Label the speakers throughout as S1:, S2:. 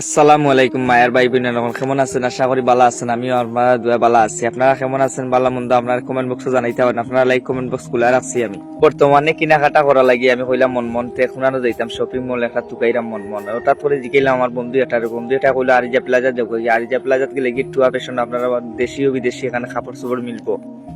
S1: আসসালামু আলাইকুম মায়ের ভাই বোনেরা কেমন আছেন? আশা করি ভালো আছেন, আমিও দুয়া ভালো আছি। আপনারা কেমন আছেন? ভালো মন্দ আপনার কমেন্ট বক্সে জানাইতে পারেন। আপনারা লাইক কমেন্ট বক্স খুলে রাখছি আমি। বর্তমানে কেনাকাটা করা লাগি আমি কইলাম মন মন তে এখনও যাইতাম শপিং মল একটা তুকাইরাম মন মন। ওটা পরে জিকাইলাম আমার বন্ধু এটার বন্ধু এটা কইলো আরিজা প্লাজা দেখো আরিজা প্লাজাত গেলে গিয়ে টুয়া ফ্যাশন আপনারা দেশি ও বিদেশি এখানে কাপড় চোপড় মিলবো।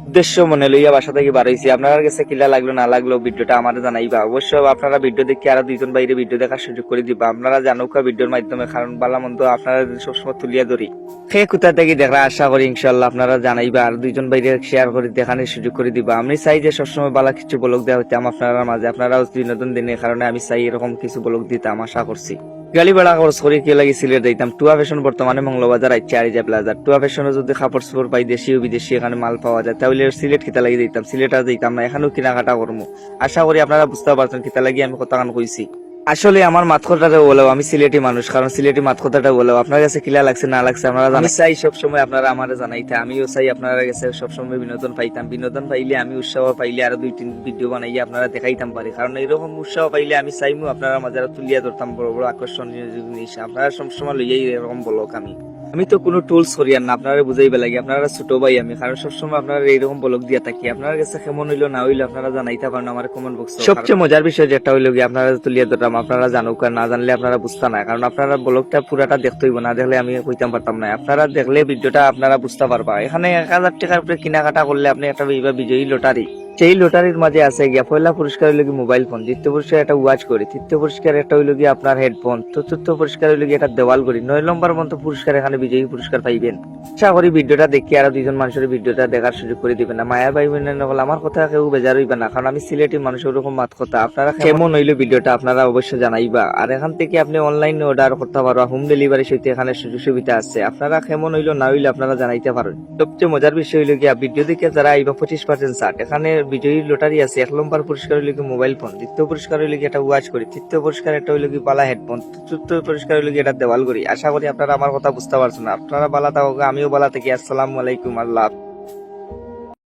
S1: উদ্দেশ্য মনে লইয়া বাসা থেকে বার হইছি। আপনার কাছে কিলা লাগল, না লাগল, ভিডিওটা আমার জানাইবা। অবশ্য আপনারা ভিডিও দেখে আরও দুইজন বাইরে ভিডিও দেখার সুযোগ করে দিবা। আপনারা জানুকা ভিডিওর মাধ্যমে, কারণ বালা মন্দ আপনারা সবসময় তুলিয়া ধরি। সে কোথা থেকে দেখা আশা করি ইনশাল্লাহ আপনারা জানাইবা, আর দুইজন বাইরে শেয়ার করে দেখানোর সুযোগ করে দিবা। আমি চাই যে সবসময় বালা কিছু বলক দেওয়া হইতাম আপনারা মাঝে। আপনারাও বিনোদন দিনের কারণে আমি চাই এরকম কিছু বলক দিতাম, আশা করছি। গালি বেড়া খরচ করে কি লাগি সিলেট যাইতাম টুয়া ফ্যাশন বর্তমানে মঙ্গলবাজার আইছে আরিজা প্লাজার টুয়া ফ্যাশনে যদি কাপড় চোপড় পাই দেশি ও বিদেশি এখানে মাল পাওয়া যায়। তাহলে সিলেট কিতা লাগি যাইতাম সিলেট আর যাইতাম না এখানেও কেনাকাটা করব আশা করি আপনারা বুঝতে পারছেন কিতা লাগি আমি কথা কান কইছি আসলে আমার মাত কথাটা বলো আমি সিলেটি মানুষ, কারণ সিলেটি মাত কথাটা বলো আপনার কাছে কিলা লাগছে, না লাগছে আমরা জানি চাই সবসময় আপনারা আমার জানাইতে, আমিও চাই আপনারা কাছে সবসময় বিনোদন পাইতাম। বিনোদন পাইলে আমি উৎসাহ পাইলে আরও দুই, তিন ভিডিও বানাইয়ে আপনারা দেখাইতাম পারি। কারণ এরকম উৎসাহ পাইলে আমি চাইমু আপনারা মাঝে তুলিয়া ধরতাম বড় বড় আকর্ষণীয় জিনিস। আপনারা সবসময় লইয়াই এরকম বলক আমি। আমি তো কোনো টুলস করিয়ান না, আপনারা বুঝাইবে লাগে আপনারা ছোট ভাই আমি, কারণ সবসময় আপনারা এইরকম বলক দিয়া থাকি। আপনার কাছে কেমন হইল না হইল আপনারা জানাইতে পারেন আমার কমেন্ট বক্স সবচেয়ে মজার বিষয় যেটা হইল কি আপনারা তুলিয়া ধরতাম আপনারা জানুক আর না জানলে আপনারা বুঝতে না কারণ আপনারা ব্লগটা পুরাটা দেখতে হইব, না দেখলে আমি কইতাম পারতাম না আপনারা দেখলে ভিডিওটা আপনারা বুঝতে পারবা। এখানে এক হাজার টাকার উপরে কেনাকাটা করলে আপনি একটা বিজয়ী লটারি। সেই লটারির মাঝে আছে গিয়া পয়লা পুরস্কার হইল কি মোবাইল ফোন দ্বিতীয় পুরস্কার একটা ওয়াচ করি তৃতীয় পুরস্কার একটা হইল কি আপনার হেডফোন চতুর্থ পুরস্কার হইল কি একটা দেওয়াল করি নয় নম্বর মতো পুরস্কার এখানে বিজয়ী পুরস্কার পাইবেন। আশা করি ভিডিওটা দেখি আরও দুজন মানুষের ভিডিওটা দেখার সুযোগ করে দিবেন। না মায়া ভাই বোনের নকল আমার কথা কেউ বেজার হইবে না কারণ আমি সিলেটি মানুষ ওরকম মাত কথা। আপনারা কেমন? হইল ভিডিওটা আপনারা অবশ্যই জানাইবা। আর এখান থেকে আপনি অনলাইনে অর্ডার করতে পারবা হোম ডেলিভারি সহিত এখানে সুযোগ সুবিধা আছে। আপনারা কেমন হইল না হইল আপনারা জানাইতে পারেন সবচেয়ে মজার বিষয় হইল গিয়া ভিডিও দেখে যারা আইবা পঁচিশ পার্সেন্ট ছাড়। এখানে বিজয়ী লটারি আছে, এক নম্বর পুরস্কার হইলে কি মোবাইল ফোন দ্বিতীয় পুরস্কার হইলে কি একটা ওয়াচ করি, তৃতীয় পুরস্কার একটা হইলে কি বালা হেডফোন চতুর্থ পুরস্কার হইলে কি একটা দেওয়াল করি আশা করি আপনারা আমার কথা বুঝতে পারছেন আপনারা বালা থাকুক আমিও বালা থাকি আসসালামু আলাইকুম, আল্লাহ।